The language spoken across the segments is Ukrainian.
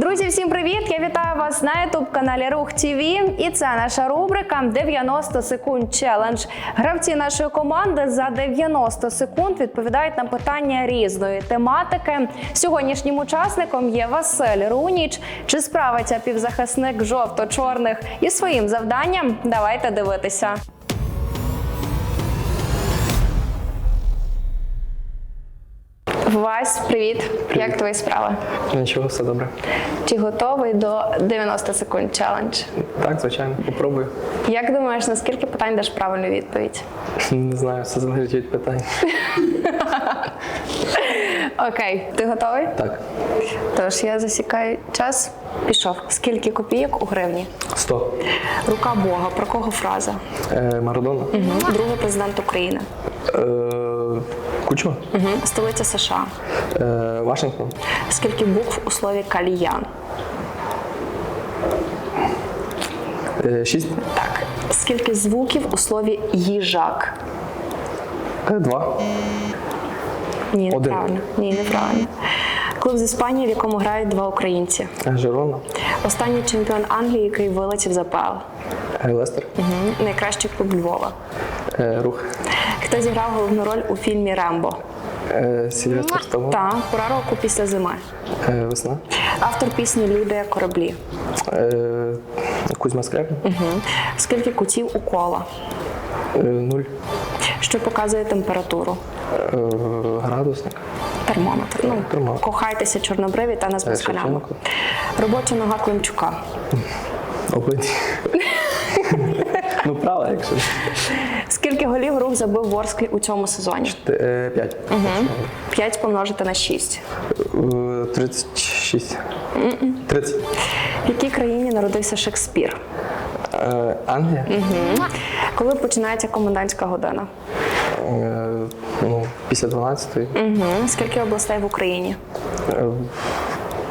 Друзі, всім привіт! Я вітаю вас на youtube каналі Рух ТВ. І це наша рубрика 90 секунд челендж. Гравці нашої команди за 90 секунд відповідають на питання різної тематики. Сьогоднішнім учасником є Василь Руніч. Чи справиться півзахисник жовто-чорних із своїм завданням? Давайте дивитися. Вась, привіт. Як твої справи? Нічого, все добре. Чи готовий до 90 секунд челендж? Так, звичайно, попробую. Як думаєш, на скільки питань даш правильну відповідь? Не знаю, все залежить від питань. Окей, ти готовий? Так, Тож я засікаю час. Пішов. Скільки копійок у гривні? 100. Рука Бога. Про кого фраза? Е, Марадона. Другий президент України. Е, Кучма. Угу. Столиця США. Е, Вашингтон. Скільки букв у слові кальян? Е, Шість. Так. Скільки звуків у слові їжак? Е, Два. Ні, Один. неправильно. Ні, неправильно. Клуб з Іспанії, в якому грають два українці. Жирона. Останній чемпіон Англії, який вилетів за ПЛ. Е, Лестер. Угу. Найкращий клуб Львова. Е, Рух. Хто зіграв головну роль у фільмі Рембо? Е, Сільвестр Сталон. Та пора року після зими. Е, Весна. Автор пісні Люди кораблі. Кузьма Скрябін. Угу. Скільки кутів у кола? Нуль. Що показує температуру? Градусник. Термометр. Ну, Термометр. кохайтеся чорнобриві та не з Е, москалями. Робоча нога Климчука. Облиці. Ну, права, якщо. Скільки голів рух забив Ворсклі у цьому сезоні? Е, П'ять. помножити на 6. Е, 36. 30. В якій країні народився Шекспір? Е, Англія. Коли починається комендантська година? Е, ну, після 12-ї. Угу. Скільки областей в Україні? Е,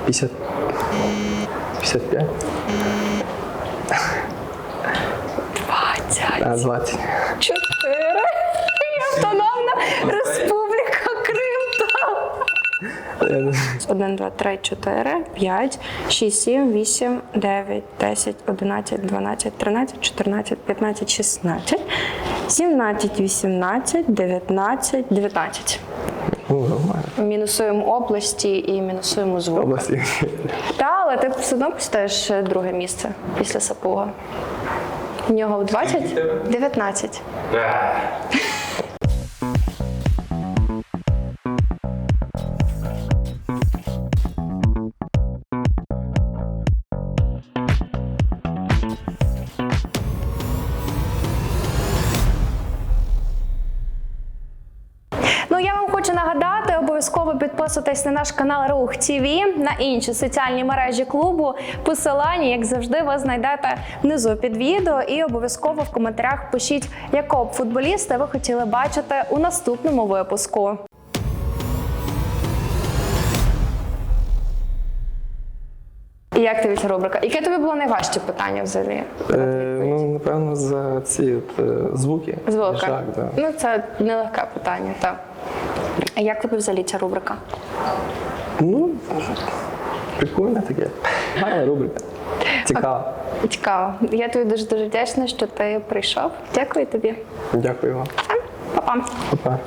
50. 55. 20. А, 20. Чотири. Автономна Республіка Крим. Один, два, три, чотири, п'ять, шість, сім, вісім, дев'ять, десять, одинадцять, дванадцять, тринадцять, чотирнадцять, п'ятнадцять, шістнадцять, сімнадцять, вісімнадцять, дев'ятнадцять, дев'ятнадцять. Ну, нормально. Мінусуємо області і мінусуємо звук. Області. Та, але ти все одно посідаєш друге місце після Сапуга. В нього в 20? 19. Хочу нагадати, обов'язково підписуйтесь на наш канал Рух ТВ, на інші соціальні мережі клубу. Посилання, як завжди, ви знайдете внизу під відео. І обов'язково в коментарях пишіть, якого б футболіста ви хотіли бачити у наступному випуску. І як тобі ця рубрика? Яке тобі було найважче питання взагалі? Е, ну, напевно, за ці от, е, звуки. Звука. Жак, да. Ну, це нелегке питання, так. А як тобі взагалі ця рубрика? Ну, прикольно таке. Гарна рубрика. Цікаво. Цікаво. Я тобі дуже дуже вдячна, що ти прийшов. Дякую тобі. Дякую вам. Па-па. Па-па.